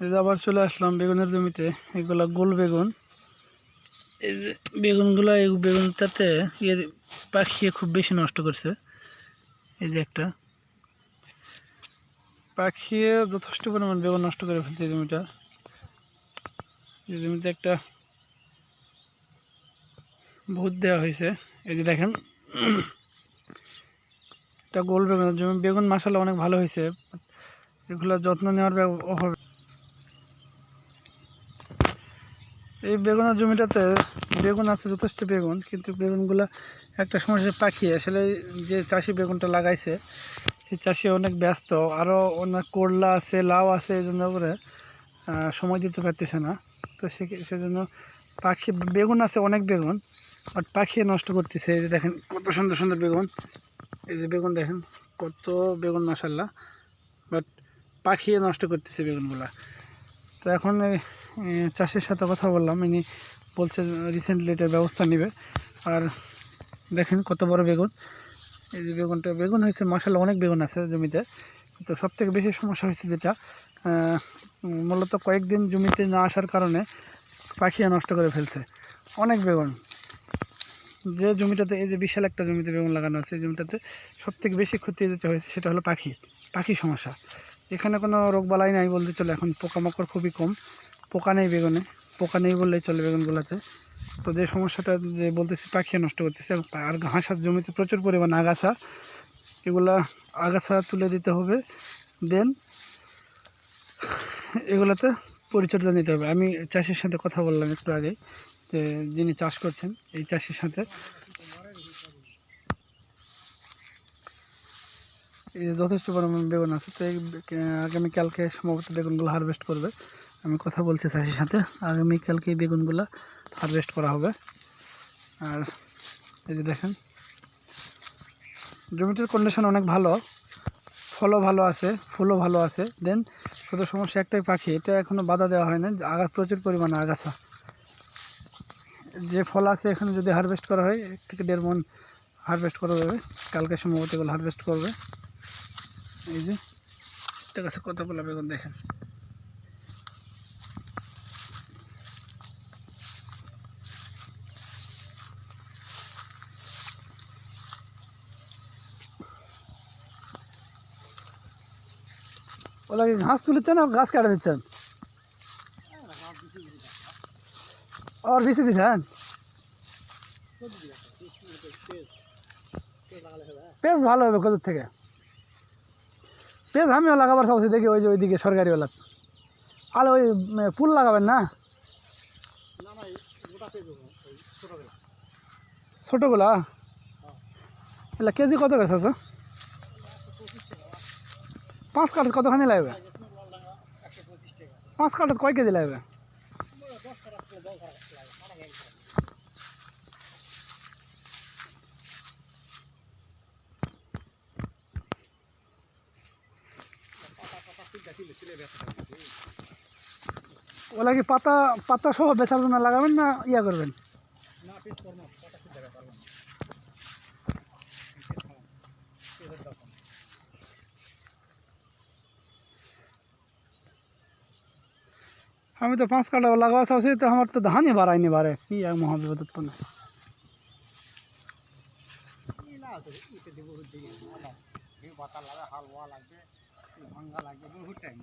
এই যে আবার চলে আসলাম বেগুনের জমিতে, এগুলা গোল বেগুন। এই যে বেগুনগুলা, এই বেগুনটাতে ইয়ে পাখি খুব বেশি নষ্ট করছে। এই যে একটা। পাখি যথেষ্ট পরিমাণ বেগুন নষ্ট করে ফেলছে এই জমিটা। এই জমিতে একটা ভূত দেওয়া হয়েছে। এই যে দেখেন। একটা গোল বেগুন, জমি বেগুন মাসাল্লাহ অনেক ভালো হয়েছে। এগুলো যত্ন নেওয়ার অভাবে এই বেগুনের জমিটাতে বেগুন আছে, যথেষ্ট বেগুন, কিন্তু বেগুনগুলো একটা সমস্যা পাখি, আসলে যে চাষি বেগুনটা লাগাইছে সেই চাষি অনেক ব্যস্ত আরও অনেক করলা আছে, লাউ আছে, এই জন্য করে সময় দিতে পারতেছে না। তো সে সেজন্য পাখি, বেগুন আছে, অনেক বেগুন, বাট পাখি নষ্ট করতেছে। এই যে দেখেন, কত সুন্দর সুন্দর বেগুন। এই যে বেগুন দেখেন, কত বেগুন মাসাল্লাহ বাট পাখি নষ্ট করতেছে বেগুনগুলা। তো এখন চাষির সাথে কথা বললাম, ইনি বলছে রিসেন্টলি এটার ব্যবস্থা নেবে। আর দেখেন কত বড় বেগুন। এই যে বেগুনটা, বেগুন হয়েছে মাসাল্লাহ অনেক বেগুন আছে জমিতে। তো সব থেকে বেশি সমস্যা হয়েছে যেটা মূলত কয়েকদিন জমিতে না আসার কারণে পাখিয়া নষ্ট করে ফেলছে। অনেক বেগুন। যে জমিটাতে, এই যে বিশাল একটা জমিতে বেগুন লাগানো আছে, এই জমিটাতে সব থেকে বেশি ক্ষতি যেটা হয়েছে সেটা হলো পাখি। পাখি সমস্যা। এখানে কোনো রোগবালাই নাই বলতে চলে, এখন পোকামাকড় খুবই কম। পোকা নেই বেগুনে, পোকা নেই বললেই চলে বেগুনগুলোতে। তো যে সমস্যাটা যে বলতেছি পাখি নষ্ট করতেছে আর ঘাস আছে জমিতে প্রচুর পরিমাণ আগাছা, এগুলা আগাছা তুলে দিতে হবে, দেন এগুলাতে পরিচর্যা নিতে হবে। আমি চাষির সাথে কথা বললাম একটু আগে, যে যিনি চাষ করছেন, এই চাষির সাথে এই যে যথেষ্ট পরিমাণ বেগুন আছে, তো আগামীকালকে সম্ভবত বেগুনগুলো হারভেস্ট করবে। আমি কথা বলছি চাষির সাথে আগামীকালকে বেগুনগুলো হারভেস্ট করা হবে। আর এই যে দেখেন, জমিটার কন্ডিশন অনেক ভালো, ফলও ভালো আছে, ফুলও ভালো আছে। দেন শুধু সমস্যা একটাই পাখি, এটা এখনও বাধা দেওয়া হয় না আগা, প্রচুর পরিমাণে আগাছা। যে ফল আছে এখানে যদি হারভেস্ট করা হয়, এক থেকে দেড় মন হারভেস্ট করা যাবে। কালকে সম্ভবত এগুলো হারভেস্ট করবে। এই যে এটা কাছে কতগুলো বেগুন দেখেন? ওলা ঘাস তুলেছেন আর গাছ কাটা দিচ্ছেন? আর বেশি দিচ্ছেন? পেঁয়াজ ভালো হবে কত থেকে। পেঁয়াজ আমিও লাগাবার চাচ্ছি দেখি ওই যে ওইদিকে সরকারিওয়ালা। আর ওই পুল লাগাবেন না? ছোটোগুলা? এলা কেজি কত গেছে আছে পাঁচ কাঠ কতখানি লাগবে? পাঁচ কাঠ কয় কেজি লাগবে? ওলা কি পাতা পাতা সহ বেচার জন্য লাগাবেন না ইয়া করবেন? আমি তো পাঁচ কাটা লাগাওয়া চাচ্ছি তো আমার তো ধানই বাড়ায়নি বারে। কি এক মহাবিপদ উৎপন্ন লাগবে। ভাঙ্গা লাগে বহু টাইম